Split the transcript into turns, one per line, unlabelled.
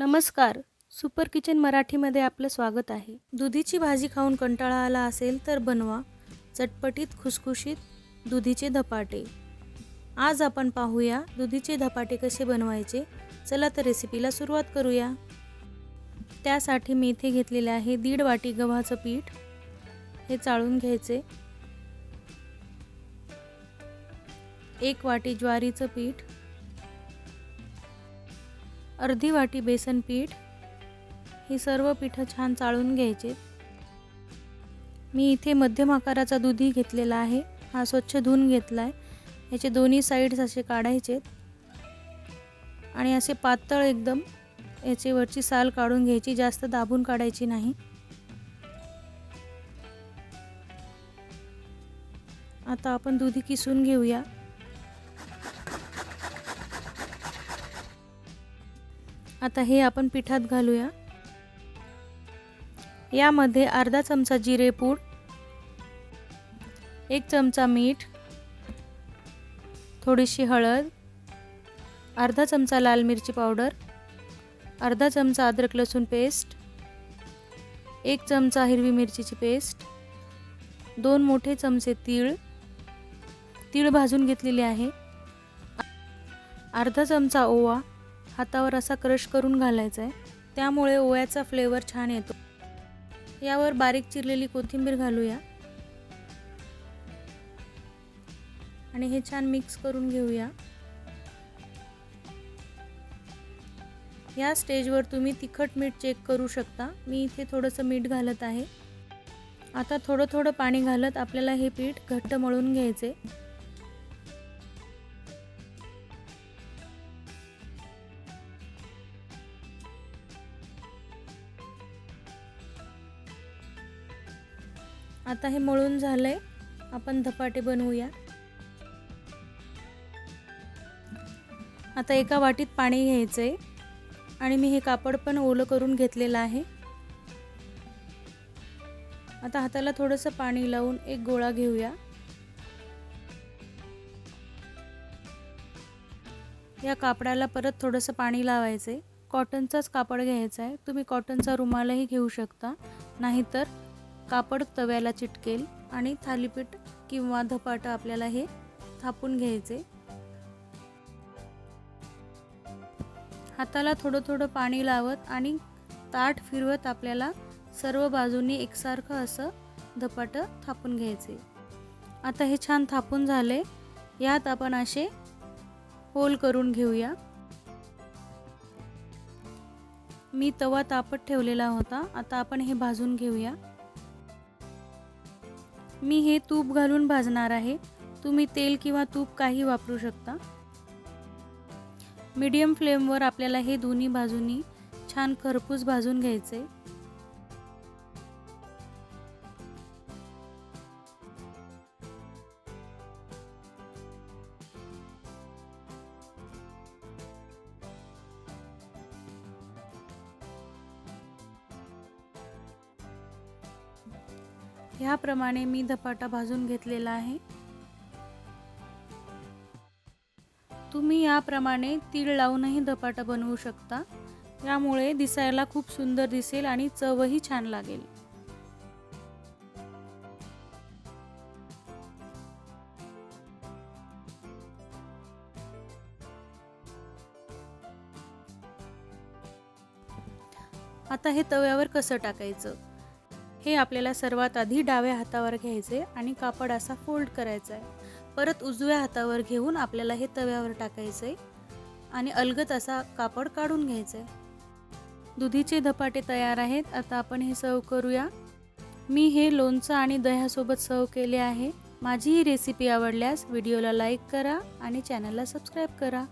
नमस्कार. Super kitchen मराठीमध्ये आपलं स्वागत आहे. दुधीची भाजी खाऊन कंटाळा आला असेल तर बनवा. चटपटीत खुसखुशीत दुधीचे धपाटे. आज आपण पाहूया दुधीचे धपाटे कसे बनवायचे. चला तर रेसिपीला सुरुवात करूया. त्यासाठी मी इथे घेतलेले आहे दीड वाटी गव्हाचं पीठ. हे चाळून घ्यायचे. एक वाटी ज्वारीचं पीठ. अर्धी वाटी बेसन पीठ. ही सर्व पिठं छान चाळून घ्यायचे. मी इथे मध्यम आकाराचा दुधी घेतलेला आहे. हा स्वच्छ धुवून घेतला आहे याचे दोन्ही साईड्स असे काढायचे. आणि असे पातळ एकदम याची वरची साल काढून घ्यायची. जास्त दाबून काढायची नाही. आता आपण दुधी किसून घेऊया. आता हे आपण पिठात घालूया. यामध्ये अर्धा चमचा जिरेपूड एक चमचा मीठ थोडीशी हळद अर्धा चमचा लाल मिरची पावडर अर्धा चमचा अद्रक लसूण पेस्ट एक चमचा हिरवी मिरचीची पेस्ट दोन मोठे चमचे तीळ तीळ भाजून घेतलेले आहे. अर्धा चमचा ओवा हातावर असा क्रश करून घालायचा आहे. त्यामुळे ओव्याचा फ्लेवर छान येतो. यावर बारीक चिरलेली कोथिंबीर घालूया. आणि हे छान मिक्स करून घेऊया. या स्टेजवर तुम्ही तिखट मीठ चेक करू शकता. मी इथे थोडंसं मीठ घालत आहे. आता थोडं थोडं पाणी घालत आपल्याला हे पीठ घट्ट मळून घ्यायचे. आता हे मळून झालं आहे आपण धपाटे बनवूया. आता एका वाटीत पाणी घ्यायचं आहे आणि मी हे कापड पण ओलं करून घेतलेलं आहे. आता हाताला थोडंसं पाणी लावून एक गोळा घेऊया. या कापडाला परत थोडंसं पाणी लावायचं आहे कॉटनचाच कापड घ्यायचा आहे तुम्ही कॉटनचा रुमालही घेऊ शकता. नाहीतर कापड तव्याला चिटकेल आणि थालीपीठ किंवा धपाटं आपल्याला हे थापून घ्यायचे. हाताला थोडं थोडं पाणी लावत आणि ताट फिरवत आपल्याला सर्व बाजूनी एकसारखं असं धपाटं थापून घ्यायचे. आता हे छान थापून झाले. यात आपण असे होल करून घेऊया. मी तवा तापत ठेवलेला होता. आता आपण हे भाजून घेऊया. मी हे तूप घालून भाजणार आहे. तुम्ही तेल किंवा तूप काही वापरू शकता. मीडियम फ्लेमवर आपल्याला हे दोन्ही बाजूनी छान खरपूस भाजून घ्यायचे. ह्याप्रमाणे मी धपाटा भाजून घेतलेला आहे. तुम्ही याप्रमाणे तीळ लावूनही धपाटा बनवू शकता. यामुळे दिसायला खूप सुंदर दिसेल आणि चवही छान लागेल. आता हे तव्यावर कसं टाकायचं? हे आपल्याला सर्वात आधी डाव्या हातावर घ्यायचे आणि कापड असा फोल्ड करायचा आहे. परत उजव्या हातावर घेऊन आपल्याला हे तव्यावर टाकायचं आहे आणि अलगत असा कापड काढून घ्यायचं. आहे दुधीचे धपाटे तयार आहेत. आता आपण हे सर्व करूया. मी हे लोणचं आणि दह्यासोबत सर्व केले आहे. माझी ही रेसिपी आवडल्यास व्हिडिओला लाईक करा आणि चॅनलला सबस्क्राईब करा.